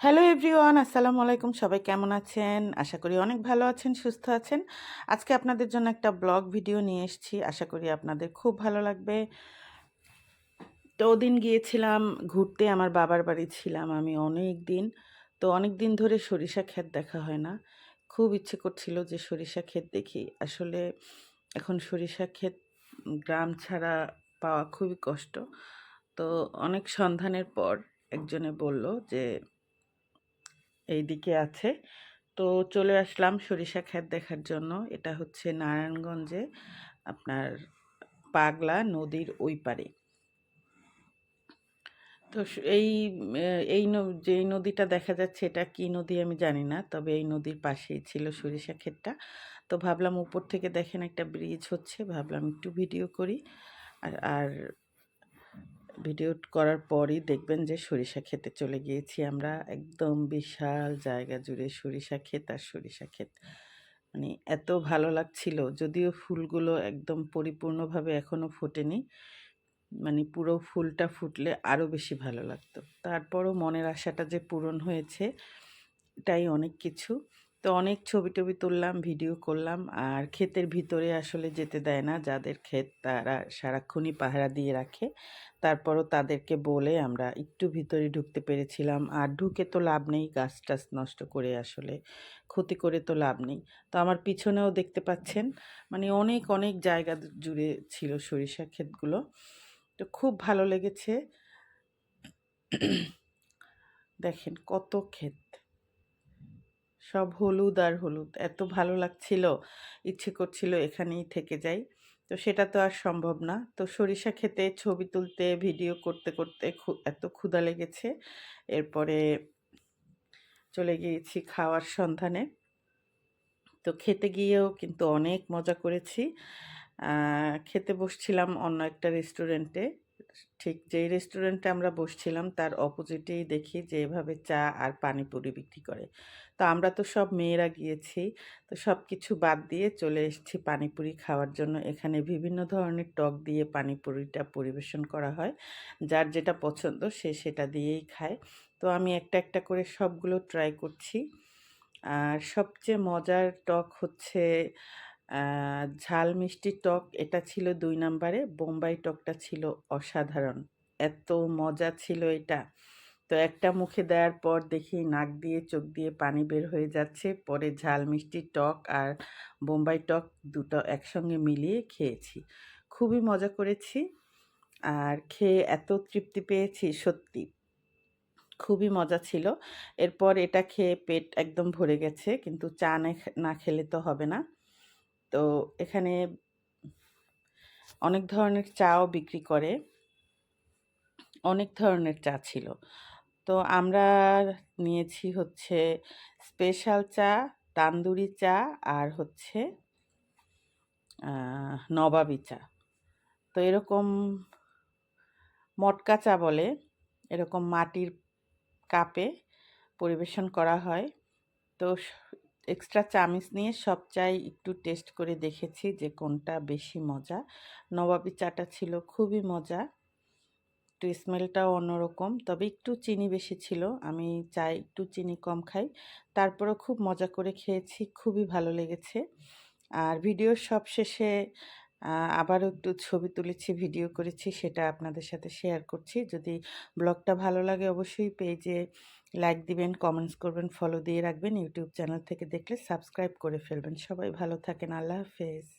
Hello everyone, আসসালামু আলাইকুম। সবাই কেমন আছেন? আশা করি অনেক ভালো আছেন, সুস্থ আছেন। আজকে আপনাদের জন্য একটা ব্লগ ভিডিও নিয়ে এসেছি। আশা করি আপনাদের খুব ভালো লাগবে। তো ওদিন গিয়েছিলাম ঘুরতে, আমার বাবার বাড়ি ছিলাম আমি অনেক দিন তো অনেক দিন ধরে সরিষা ক্ষেত দেখা হয় না। খুব ইচ্ছে করছিল যে সরিষা ক্ষেত দেখি। আসলে এখন সরিষা ক্ষেত গ্রাম ছাড়া পাওয়া খুবই কষ্ট। তো অনেক সন্ধানের পর একজনে বলল যে এই দিকে আছে। তো চলে আসলাম সরিষা ক্ষেত দেখার জন্য। এটা হচ্ছে নারায়ণগঞ্জে আপনার পাগলা নদীর ওই পারে তো এই এই যেই নদীটা দেখা যাচ্ছে এটা কি নদী আমি জানি না, তবে এই নদীর পাশেই ছিল সরিষা ক্ষেতটা। তো ভাবলাম উপর থেকে দেখেন একটা ব্রিজ হচ্ছে, ভাবলাম একটু ভিডিও করি। আর আর ভিডিও করার পরই দেখবেন যে সরিষা ক্ষেতে চলে গিয়েছি আমরা। একদম বিশাল জায়গা জুড়ে সরিষা ক্ষেত আর সরিষা ক্ষেত। মানে এত ভালো লাগছিল, যদিও ফুলগুলো একদম পরিপূর্ণভাবে এখনও ফোটেনি। মানে পুরো ফুলটা ফুটলে আরও বেশি ভালো লাগতো। তারপরও মনের আশাটা যে পূরণ হয়েছে, এটাই অনেক কিছু। তো অনেক ছবি টবি তুললাম, ভিডিও করলাম। আর ক্ষেতের ভিতরে আসলে যেতে দেয় না। যাদের ক্ষেত তারা সারাক্ষণই পাহারা দিয়ে রাখে। তারপরও তাদেরকে বলে আমরা একটু ভিতরে ঢুকতে পেরেছিলাম। আর ঢুকে তো লাভ নেই, গাছ টাছ নষ্ট করে আসলে ক্ষতি করে তো লাভ নেই। তো আমার পিছনেও দেখতে পাচ্ছেন মানে অনেক অনেক জায়গা জুড়ে ছিল সরিষা ক্ষেতগুলো। তো খুব ভালো লেগেছে। দেখেন কত ক্ষেত। সব হলুদ আর হলুদ। এত ভালো লাগছিল, ইচ্ছে করছিল এখানেই থেকে যাই। তো সেটা তো আর সম্ভব না। তো সরিষা খেতে ছবি তুলতে, ভিডিও করতে করতে এত ক্ষুধা লেগেছে। এরপরে চলে গিয়েছি খাওয়ার সন্ধানে। তো খেতে গিয়েও কিন্তু অনেক মজা করেছি। খেতে বসছিলাম অন্য একটা রেস্টুরেন্টে। ঠিক যেই রেস্টুরেন্টে আমরা বসছিলাম, তার অপোজিটেই দেখি যে এভাবে চা আর পানিপুরি বিক্রি করে। তো আমরা তো সব মেয়েরা গিয়েছি, তো সব কিছু বাদ দিয়ে চলে এসেছি পানিপুরি খাওয়ার জন্য। এখানে বিভিন্ন ধরনের টক দিয়ে পানিপুরিটা পরিবেশন করা হয়। যার যেটা পছন্দ সে সেটা দিয়েই খায়। তো আমি একটা একটা করে সবগুলো ট্রাই করছি। আর সবচেয়ে মজার টক হচ্ছে ঝাল মিষ্টি টক এটা ছিল দুই নাম্বারে, বোম্বাই টকটা ছিল অসাধারণ। এত মজা ছিল এটা। তো একটা মুখে দেওয়ার পর দেখি নাক দিয়ে, চোখ দিয়ে পানি বের হয়ে যাচ্ছে। পরে ঝাল মিষ্টি টক আর বোম্বাই টক দুটো একসঙ্গে মিলিয়ে খেয়েছি। খুবই মজা করেছি আর খেয়ে এত তৃপ্তি পেয়েছি, সত্যি। খুবই মজা ছিল। এরপর এটা খেয়ে পেট একদম ভরে গেছে, কিন্তু চা না খেলে তো হবে না। তো এখানে অনেক ধরনের চাও বিক্রি করে। অনেক ধরনের চা ছিল। তো আমরা নিয়েছি হচ্ছে স্পেশাল চা, তান্দুরি চা আর হচ্ছে নবাবি চা। তো এরকম মটকা চা বলে, এরকম মাটির কাপে পরিবেশন করা হয়। তো এক্সট্রা চামিচ নিয়ে সব চাই একটু টেস্ট করে দেখেছি যে কোনটা বেশি মজা। নবাবি চাটা ছিল খুবই মজা। একটু স্মেলটাও অন্যরকম, তবে একটু চিনি বেশি ছিল। আমি চাই একটু চিনি কম খাই। তারপরেও খুব মজা করে খেয়েছি, খুবই ভালো লেগেছে। আর ভিডিওর সব শেষে আবারও একটু ছবি তুলেছি, ভিডিও করেছি, সেটা আপনাদের সাথে শেয়ার করছি। যদি ব্লগটা ভালো লাগে অবশ্যই পেজে লাইক দিবেন, কমেন্টস করবেন, ফলো দিয়ে রাখবেন। ইউটিউব চ্যানেল থেকে দেখলে সাবস্ক্রাইব করে ফেলবেন। সবাই ভালো থাকেন, আল্লাহ হাফেজ।